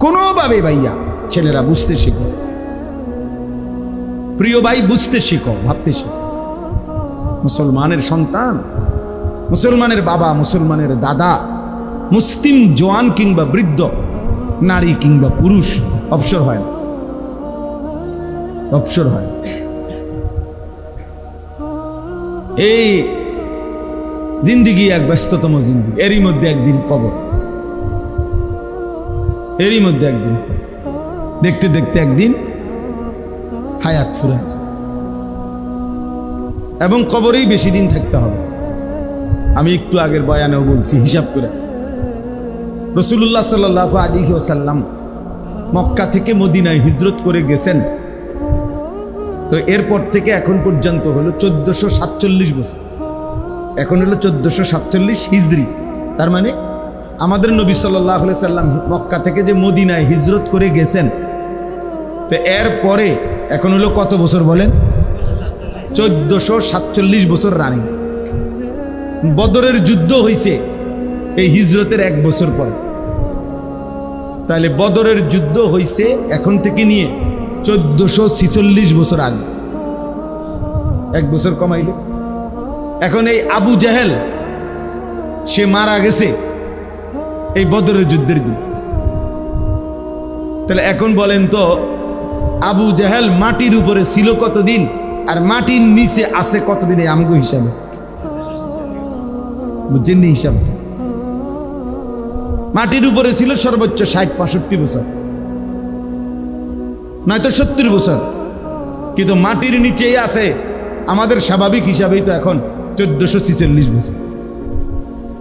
কোনোভাবে ভাইয়া ছেলেরা বুঝতে শেখো। প্রিয় ভাই, বুঝতে শেখো, ভাবতে শেখো। মুসলমানের সন্তান, মুসলমানের বাবা, মুসলমানের দাদা, মুসলিম জোয়ান কিংবা বৃদ্ধ, নারী কিংবা পুরুষ, অবসর হয় না। অবসর হয় এই জিন্দিগি এক ব্যস্ততম জিন্দিগি, এরই মধ্যে একদিন কবর। এরই মধ্যে একদিন দেখতে দেখতে একদিন হায়াত ফুরে আছে এবং কবরেই বেশি দিন থাকতে হবে। আমি একটু আগের বয়ানেও বলছি, হিসাব করে। রসুল্লাহ সাল্লাহ আলী ওসাল্লাম মক্কা থেকে মদিনায় হিজরত করে গেছেন। তো এরপর থেকে এখন পর্যন্ত হলো চোদ্দশো সাতচল্লিশ বছর। এখন হলো চোদ্দশো সাতচল্লিশ হিজড়ি তার মানে আমাদের নবী সাল্লাহ সাল্লাম মক্কা থেকে যে মদিনায় হিজরত করে গেছেন, তো এর পরে এখন হলো কত বছর বলেন? চোদ্দশো সাতচল্লিশ বছর রানিং বদরের যুদ্ধ হয়েছে এই হিজরতের এক বছর পরে। তাহলে বদরের যুদ্ধ হয়েছে এখন থেকে নিয়ে চোদ্দশো ছিচল্লিশ বছর আগে। এক বছর কমাইলে। এখন এই আবু জাহেল, সে মারা গেছে। এই বদরের যুদ্ধের দিন তাহলে এখন বলেন তো, আবু জাহেল মাটির উপরে ছিল কতদিন আর মাটির নিচে আছে কতদিন? এই আমগো হিসাবে। বুঝছেন নি হিসাবটা? মাটির উপরে ছিল সর্বোচ্চ ষাট, পঁয়ষট্টি বছর। নয়তো সত্তর বছর। কিন্তু মাটির নিচেই আছে। আমাদের স্বাভাবিক হিসাবেই তো এখন চোদ্দশো ছিচল্লিশ বছর।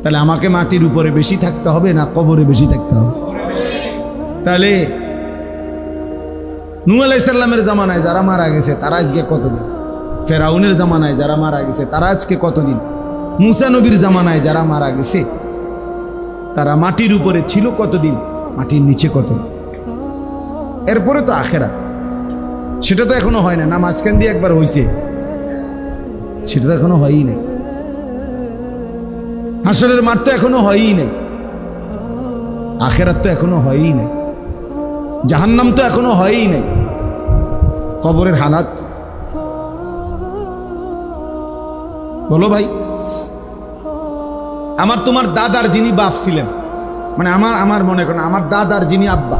তাহলে আমাকে মাটির উপরে বেশি থাকতে হবে না কবরে বেশি থাকতে হবে? তাহলে নু আলাইসাল্লামের জামানায় যারা মারা গেছে, তারা আজকে কতদিন? ফেরাউনের জামানায় যারা মারা গেছে, তারা আজকে কতদিন? মুসা নবীর জামানায় যারা মারা গেছে, তারা মাটির উপরে ছিল কতদিন? মাটির নিচে কতদিন? এরপরে তো আখেরা সেটা তো এখনও হয় না না মাঝখান দিয়ে একবার হয়েছে সেটা তো এখনও হয়ই নাই। হাসরের মাঠ তো এখনও হয়ই নাই। আখেরাত তো এখনও হয়ই নাই। জাহান্নাম তো এখনও হয়ই নাই। কবরের হালাত বলো ভাই, আমার তোমার দাদার যিনি বাপ ছিলেন মানে আমার আমার মনে করেন, আমার দাদার যিনি আব্বা,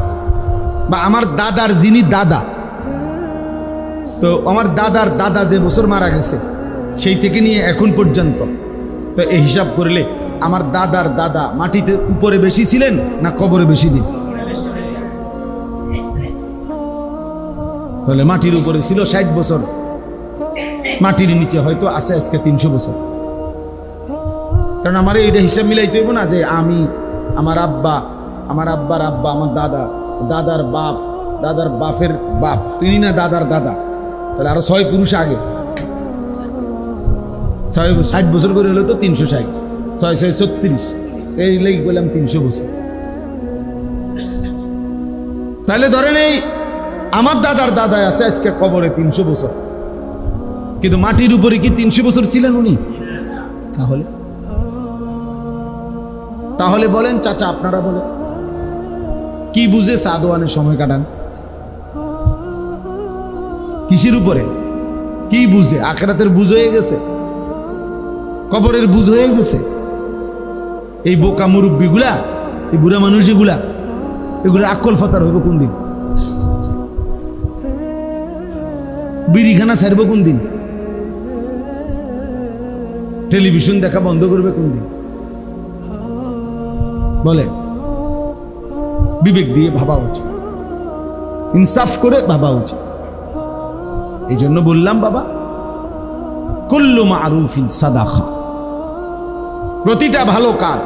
বা আমার দাদার যিনি দাদা, তো আমার দাদার দাদা যে বছর মারা গেছে, সেই থেকে নিয়ে এখন পর্যন্ত, তো এই হিসাব করলে আমার দাদার দাদা মাটিতে উপরে বেশি ছিলেন না কবরে বেশি দিন? তাহলে মাটির উপরে ছিল ষাট বছর। মাটির নিচে হয়তো আছে আজকে তিনশো বছর। কারণ আমার এইটা হিসাব মিলাইতে হইব না যে আমি, আমার আব্বা, আমার আব্বার আব্বা, আমার দাদা, দাদার বাপ, দাদার বাপের বাপ, তিনি না দাদার দাদা। তাহলে আরও ছয় পুরুষ আগে। ছয়, ষাট বছর করে হলো তো তিনশো ষাট। ছয় ছয় ছত্রিশ। এই লেগে বললাম তিনশো বছর। তাহলে ধরেন এই আমার দাদার দাদায় আছে আজকে কবরে তিনশো বছর। কিন্তু মাটির উপরে কি তিনশো বছর ছিলেন উনি? তাহলে? তাহলে বলেন চাচা, আপনারা বলেন। কি বুঝে সাদোয়ানের সময় কাটান? কিসের উপরে? কি বুঝে? আখরাতের বুঝ হয়ে গেছে? কবরের বুঝ হয়ে গেছে? এই বোকা মুরব্বীগুলা, এই বুড়া মানুষ এগুলা এগুলো আকল ফাতার হইব কোন দিন? বিড়িখানা ছাড়বো কোন দিন? টেলিভিশন দেখা বন্ধ করবে কোন দিন? বলে, বিবেক দিয়ে ভাবা উচিত। ইনসাফ করে ভাবা উচিত। এই জন্য বললাম, বাবা, কুল্লু মারুফিন সাদাখা প্রতিটা ভালো কাজ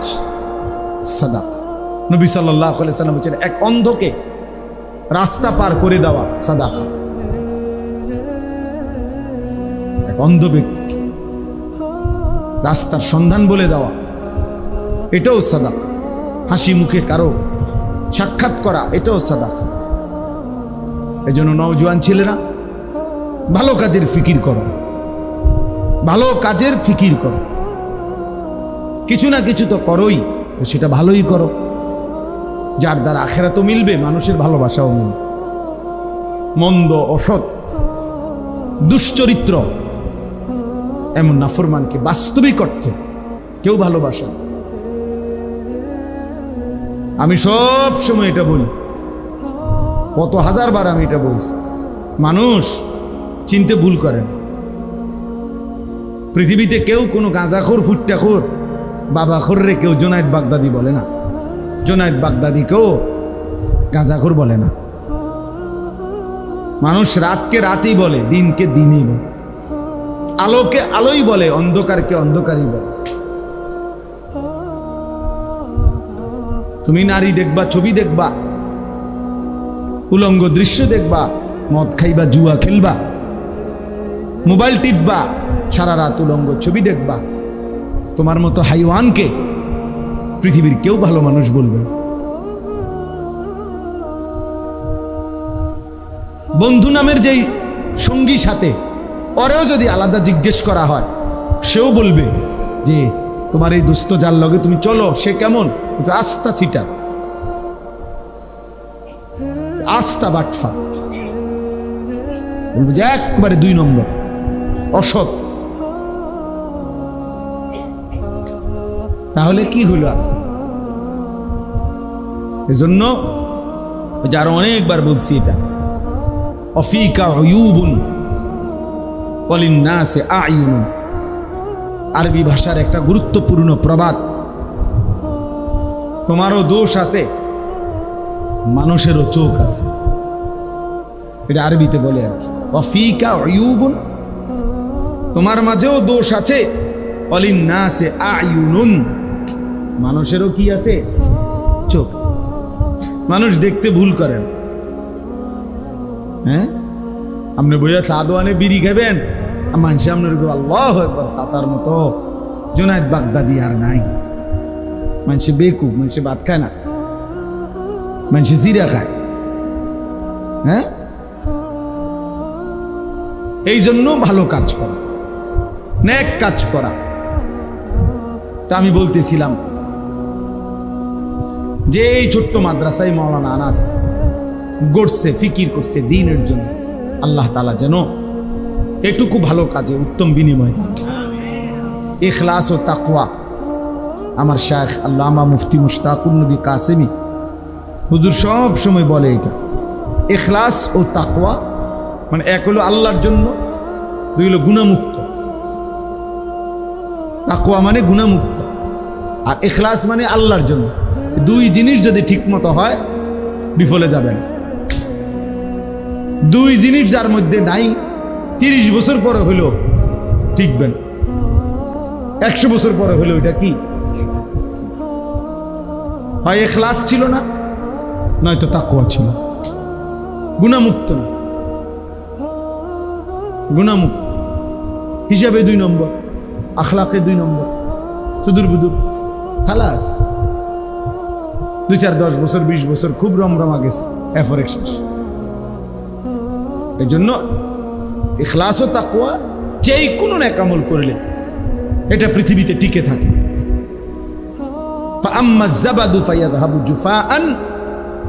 সাদাক নবী সাল্লাহ সাল্লাম বলছেন, এক অন্ধকে রাস্তা পার করে দেওয়া সাদাকা। এক অন্ধ ব্যক্তিকে রাস্তার সন্ধান বলে দেওয়া, এটাও সাদাক হাসি মুখে কারও সাক্ষাৎ করা, এটাও সাদাক জন্য নওজোয়ান ছেলেরা ভালো কাজের ফিকির করো। ভালো কাজের ফিকির করো। কিছু না কিছু তো করোই, তো সেটা ভালোই করো। যার দ্বারা আখেরা তো মিলবে, মানুষের ভালোবাসাও মিলবে। মন্দ, অসৎ, দুশ্চরিত্র, এমন নাফরমানকে বাস্তবিক অর্থে কেউ ভালোবাসে আমি সব সময় এটা বলি। কত হাজার বার আমি এটা বলছি। মানুষ চিনতে ভুল করেন পৃথিবীতে কেউ কোনো গাঁজাখোর, ফুট্টাখোর বাবাখোর রে কেউ জোনায়েদ বাগদাদি বলে না। জোনায়েদ বাগদাদিকেও গাঁজাখোর বলে না। মানুষ রাতকে রাতই বলে, দিনকে দিনই বলে। আলোকে আলোই বলে, অন্ধকারকে অন্ধকারই বলে। তুমি নারী দেখবা, ছবি দেখবা, উলঙ্গ দৃশ্য দেখবা, মদ খাইবা, জুয়া খেলবা, মোবাইল টিপবা, সারা রাত উলঙ্গ ছবি দেখবা। তোমার মতো হাইওয়ানকে পৃথিবীর কেউ ভালো মানুষ বলবে বন্ধু নামের যেই সঙ্গী সাথে ওরেও যদি আলাদা জিজ্ঞেস করা হয়, সেও বলবে যে, তোমার এই দুস্থ যার লগে তুমি চলো, সে কেমন? আস্থা ছিটা আস্থা বাটফা বলবে যে, একবারে দুই নম্বর, অসৎ। তাহলে কি হলো? এজন্য যারা অনেকবার বলছি এটা। অফিকা অয়ুবুন অলিন্নাসে আয়ুনুন। আরবি ভাষার একটা গুরুত্বপূর্ণ প্রবাদ। তোমারও দোষ আছে, মানুষেরও চোখ আছে। এটা আরবিতে বলে আর কি। অফিকা অয়ুবুন, তোমার মাঝেও দোষ আছে অলিন্নাসে আয়ুনুন। মানুষেরও কি আছে? চোখ। মানুষ দেখতে ভুল করেন হ্যাঁ? আপনি বইয়া সাদওয়ানে বিড়ি খাবেন? মানুষ আপনার আল্লাহ একবার সাসার মতো। জোনায়দ বাগদাদি আর নাই। মানুষে বেকুব, মানুষে ভাত খায় না। মানুষে জিরা খায়। হ্যাঁ? এই জন্য ভালো কাজ করা। ন্যাক কাজ করা। তা আমি বলতেছিলাম যে এই ছোট্ট মাদ্রাসায় মৌলানা আনাস গড়ছে, ফিকির করছে দিনের জন্য, আল্লাহ তালা যেন এটুকু ভালো কাজে উত্তম বিনিময় দেন ইখলাস ও তাকওয়া। আমার শায়েখ আল্লামা মুফতি মুশতাকুর নবী কাসেমি, হুজুর সব সময় বলে এটা। এখলাস ও তাকওয়া মানে এক হলো আল্লাহর জন্য, দুই হলো গুণামুক্ত। তাকওয়া মানে গুণামুক্ত, আর এখলাস মানে আল্লাহর জন্য। দুই জিনিস যদি ঠিকমতো হয়, বিফলে যাবেন। দুই জিনিস যার মধ্যে নাই, তিরিশ বছর পরে হইল টিকবেন একশো বছর পরে হইল এটা কি? হয় এখলাস ছিল না? নয়তো তাকুয়া ছিল। গুণামুক্ত না। গুণামুক্ত। হিসাবে দুই নম্বর, আখলাকে দুই নম্বর। সুদূর বুদুর খালাস। দুই চার দশ বছর বিশ বছর খুব রমরমা গেছে এফরে শেষ এই জন্য ইখলাস ও তাকুয়া যেই কোনো ন্যাকামল করলে এটা পৃথিবীতে টিকে থাকে فأما الزبد فيذهب جفاء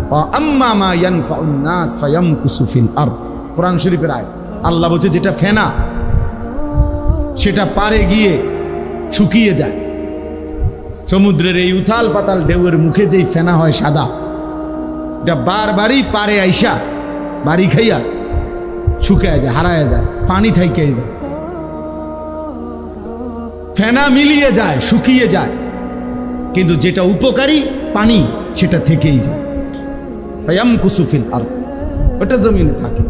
وأما ما ينفع الناس فيمكث في الأرض কোরআন শরীফের আয় আল্লাহ বলছে যেটা ফেনা সেটা পারে গিয়ে শুকিয়ে যায় সমুদ্রের এই উথাল পাতাল ঢেউয়ের মুখে যেই ফেনা হয় সাদা, এটা বারবারই পারে আইসা, বাড়ি খাইয়া শুকায় যায়, হারায় যায়, পানি থাইকে যায়। ফেনা মিলিয়ে যায়, শুকিয়ে যায়, কিন্তু যেটা উপকারী পানি, সেটা থেকেই যায়। কুসুফিল আর ওটা জমিনে থাকে।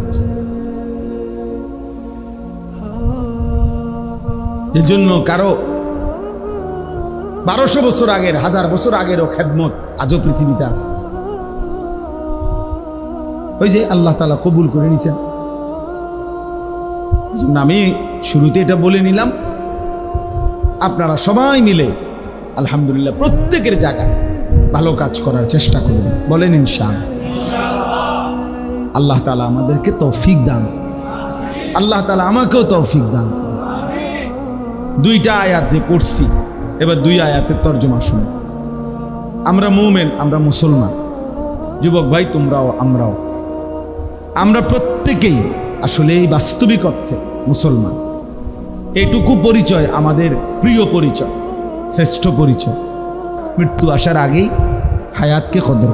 এজন্য কারও বারোশো বছর আগের, হাজার বছর আগেরও খেদমত আজও পৃথিবীতে আছে। ওই যে আল্লাহ তালা কবুল করে নিছেন। আমি শুরুতে এটা বলে নিলাম। আপনারা সবাই মিলে আলহামদুলিল্লাহ প্রত্যেকের জায়গায় ভালো কাজ করার চেষ্টা করবেন বলেন ইনশান আল্লাহ তালা আমাদেরকে তৌফিক দান আল্লাহ তালা আমাকেও তৌফিক দান দুইটা আয়াত যে পড়ছি এবার দুই আয়াতের তর্জমা শুনে। আমরা মুমেন, আমরা মুসলমান। যুবক ভাই, তোমরাও, আমরাও। আমরা প্রত্যেকেই আসলে এই বাস্তবিক অর্থে মুসলমান। এটুকু পরিচয় আমাদের প্রিয় পরিচয়, শ্রেষ্ঠ পরিচয়। মৃত্যু আসার আগেই হায়াতকে কদর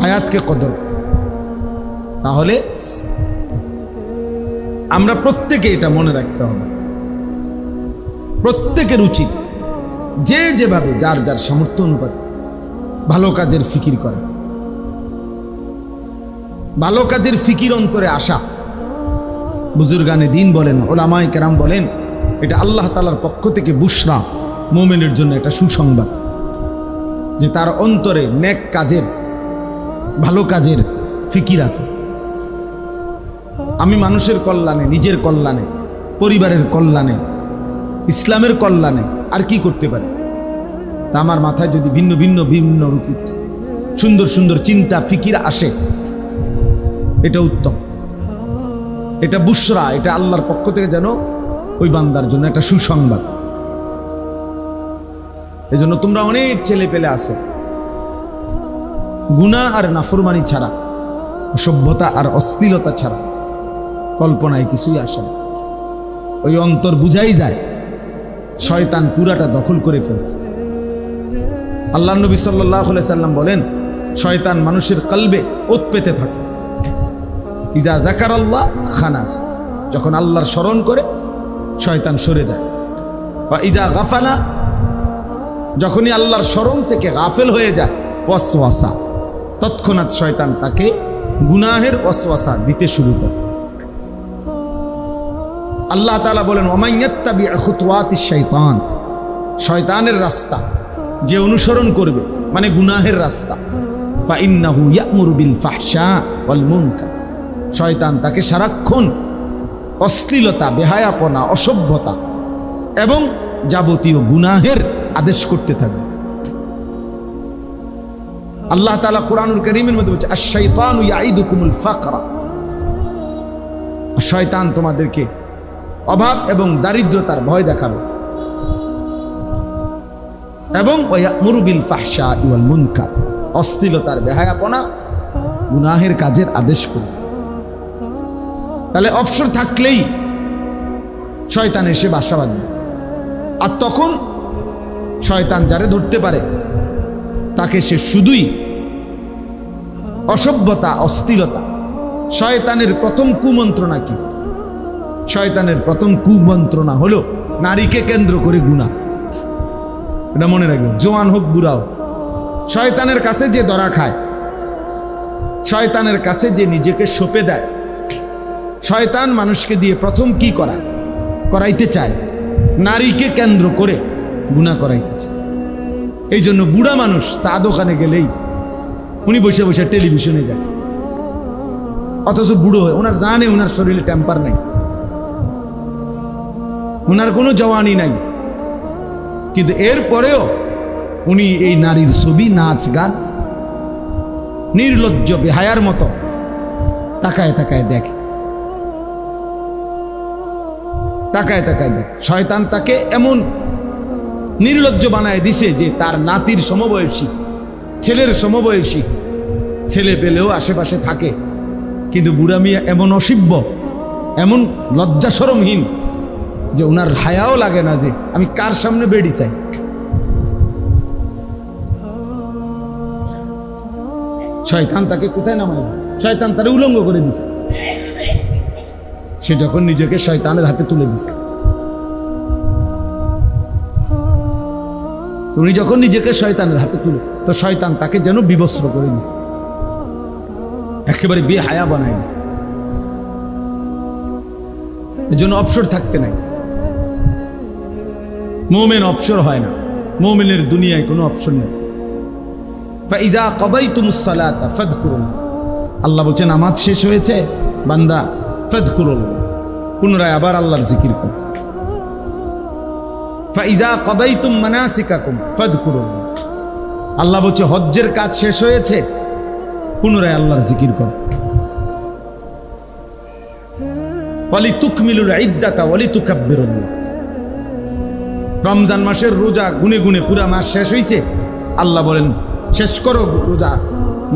হায়াতকে কদর। তাহলে আমরা প্রত্যেকে এটা মনে রাখতে হবে। প্রত্যেকের উচিত যে যেভাবে যার যার সামর্থ্য অনুপাতে ভালো কাজের ফিকির করা। ভালো কাজের ফিকির অন্তরে আসা। বুজুর্গানে দিন বলেন ওলামাই কেরাম বলেন, এটা আল্লাহ তালার পক্ষ থেকে বুসরা মোমেনের জন্য একটা সুসংবাদ। যে তার অন্তরে নেক কাজের, ভালো কাজের ফিকির আছে। আমি মানুষের কল্যাণে, নিজের কল্যাণে, পরিবারের কল্যাণে ইসলামের কল্যাণে আর কি করতে পারি? আমার মাথায় যদি ভিন্ন ভিন্ন ভিন্ন সুন্দর সুন্দর চিন্তা, ফিকির আসে, এটা উত্তম। এটা বুসরা, এটা আল্লাহর পক্ষ থেকে যেন ওই বান্দার জন্য একটা সুসংবাদ। এই জন্য তোমরা অনেক ছেলে পেলে আসো গুণা আর নাফরমানি ছাড়া সভ্যতা আর অশ্লীলতা ছাড়া কল্পনায় কিছুই আসে না। ওই অন্তর বুঝাই যায় শয়তান পুরাটা দখল করে ফেলছে। আল্লাহ নবী সাল্লাহ সাল্লাম বলেন, শয়তান মানুষের কলবে ওত পেতে থাকে। ইজা জাকার আল্লাহ খানাস, যখন আল্লাহর স্মরণ করে, শয়তান সরে যায়। বা ইজা গাফালা, যখনই আল্লাহর স্মরণ থেকে গাফেল হয়ে যায়, ওয়াসওয়াসা, তৎক্ষণাৎ শয়তান তাকে গুনাহের ওয়াসওয়াসা দিতে শুরু করে। আল্লাহ তালা বলেন ওমাইয়াত্তাবি খুতওয়াতি শয়তান। শয়তানের রাস্তা যে অনুসরণ করবে মানে গুনাহের রাস্তা। ফা ইন্নাহু ইয়ামুরু বিল ফাহশা ওয়াল মুনকার। শয়তান তাকে সারাক্ষণ অশ্লীলতা, বেহায়াপনা, অসভ্যতা এবং যাবতীয় গুনাহের আদেশ করতে থাকবে। আল্লাহ তালা কোরআনুল করিমের মধ্যে বলছে আর শৈতান ইয়াইদুকুমুল ফাকরা শয়তান তোমাদেরকে অভাব এবং দারিদ্রতার ভয় দেখাবে। এবং মুরুবিল ফাহশা ইওয়াল মুনকার অশ্লীলতার বেহায়াপনা গুনাহের কাজের আদেশ করবে। তাহলে অবসর থাকলেই শয়তান এসে বাসা বাঁধবে। আর তখন শয়তান যারে ধরতে পারে, তাকে সে শুধুই অসভ্যতা অস্থিরতা শয়তানের প্রথম কুমন্ত্রণা কি? শয়তানের প্রথম কুমন্ত্রণা হলো নারীকে কেন্দ্র করে গুণা। এটা মনে রাখবেন জোয়ান হোক, বুড়াও। শয়তানের কাছে যে ধরা খায়, শয়তানের কাছে যে নিজেকে সঁপে দেয়, শয়তান মানুষকে দিয়ে প্রথম কি করায় করাইতে চায়, নারীকে কেন্দ্র করে গুণা করাইতে চায়। এই জন্য বুড়া মানুষ চা দোকানে গেলেই উনি বসে বসে টেলিভিশনে দেখে। অথচ বুড়ো হয়, ওনার জানে ওনার শরীরে টেম্পার নাই। ওনার কোনো জওয়ানি নাই। কিন্তু এরপরেও উনি এই নারীর ছবি, নাচ, গান নির্লজ্জ, বেহায়ার মতো তাকায় তাকায় দেখে। তাকায় তাকায় দেখ। শয়তান তাকে এমন নির্লজ্জ বানায় দিছে যে তার নাতির সমবয়সী, ছেলের সমবয়সী ছেলে পেলেও আশেপাশে থাকে। কিন্তু বুড়া মিয়া এমন অসিব্য এমন লজ্জা সরমহীন যে ওনার হায়াও লাগে না যে আমি কার সামনে বেড়ি চাই? শয়তান তাকে কোথায় নামায় শয়তান তারে উলঙ্গ করে দিছে। সে যখন নিজেকে শয়তানের হাতে তুলে দিছে। উনি যখন নিজেকে শয়তানের হাতে তুলে, তো শয়তান তাকে যেন বিবস্ত্র করে দিছে। একেবারে বিয়ে হায়া বানায় দিছে। এর জন্য অবসর থাকতে নাই। মোমেন অবসর হয় না। মোমেনের দুনিয়ায় কোনো অপশন নেই। ফাইজা কবাই তুমুসালাতা আল্লাহ বলছেন নামাজ শেষ হয়েছে, বান্দা ফদ করুন পুনরায় আবার আল্লাহর জিকির করুন ফাইজা কদাই তুম মানাসিকাকুম ফদ করুন আল্লাহ বলছে, হজ্জের কাজ শেষ হয়েছে, পুনরায় আল্লাহর জিকির কর। ওয়ালি তুকমিলুল ইদ্দাতা ওয়ালি তুকাব্বিরুল্লাহ রমজান মাসের রোজা গুনে গুনে পুরা মাস শেষ হয়েছে আল্লাহ বলেন, শেষ করো রোজা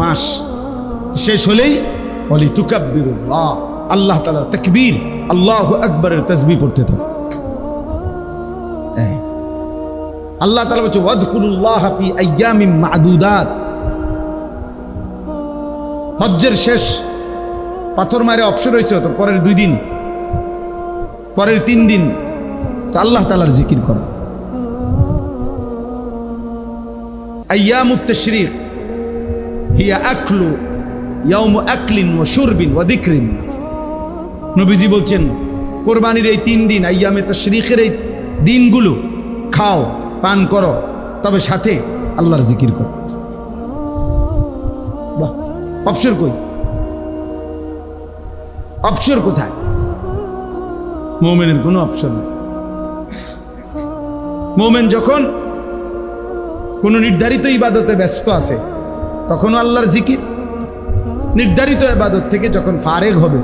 মাস। শেষ হলেই বলি তুকাব্বির আল্লাহ তালা তকবীর, আল্লাহ আকবরের তসবি পড়তে থাকো। আল্লাহ তালা বলছে, ওয়াদকুরুল্লাহ ফি আইয়ামিম মাদুদাত। হজ্জের শেষ, পাথর মারে অপসর হয়েছে তো পরের দুই দিন, পরের তিন দিন। তো আল্লাহ তালার জিকির করো। আয়ামুত তশরিক হিয়া আকলু ইয়াউমু আকলিন ওয়া শুরবিন নবীজি বলছেন কোরবানির এই তিন দিন আয়ামে তশরিকের এই দিনগুলো খাও, পান করো, তবে সাথে আল্লাহর জিকির করো। বাহ অপসর কই? অপসর কোথায়? মোমেনের কোনো অপশন নেই। মোমেন যখন কোনো নির্ধারিত ইবাদতে ব্যস্ত আছে, তখনও আল্লাহর জিকির। নির্ধারিত ইবাদত থেকে যখন ফারেক হবে,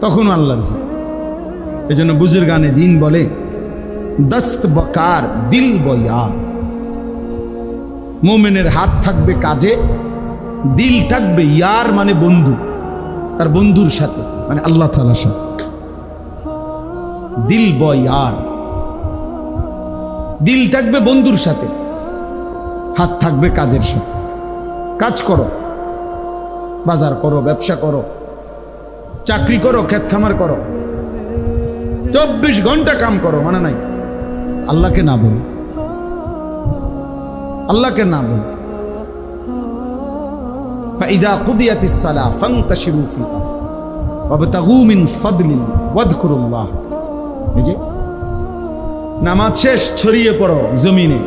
তখনও আল্লাহর জিকির। এই জন্য বুজুর গানে দিন বলে, দস্ত বকার দিল বয়ার মোমেনের হাত থাকবে কাজে, দিল থাকবে ইয়ার মানে বন্ধু, তার বন্ধুর সাথে মানে আল্লাহ তালার সাথে। দিল বয়ার। দিল থাকবে বন্ধুর সাথে। হাত থাকবে কাজের সাথে কাজ করো বাজার করো ব্যবসা করো চাকরি করো ক্ষেত খামার করো চব্বিশ ঘন্টা কাম করো মানে নাই আল্লাহকে না বল আল্লাহকে না বল فإذا قضيت الصلاة فانتشروا في الأرض وابتغوا من فضل الله واذكروا الله এই যে নামাজ শেষ ছড়িয়ে পড়ো জমিনে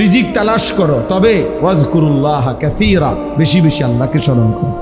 রিজিক তালাশ করো। তবে ওয়াজকুরুল্লাহ ক্যাসিরা বেশি বেশি আল্লাহকে স্মরণ করো।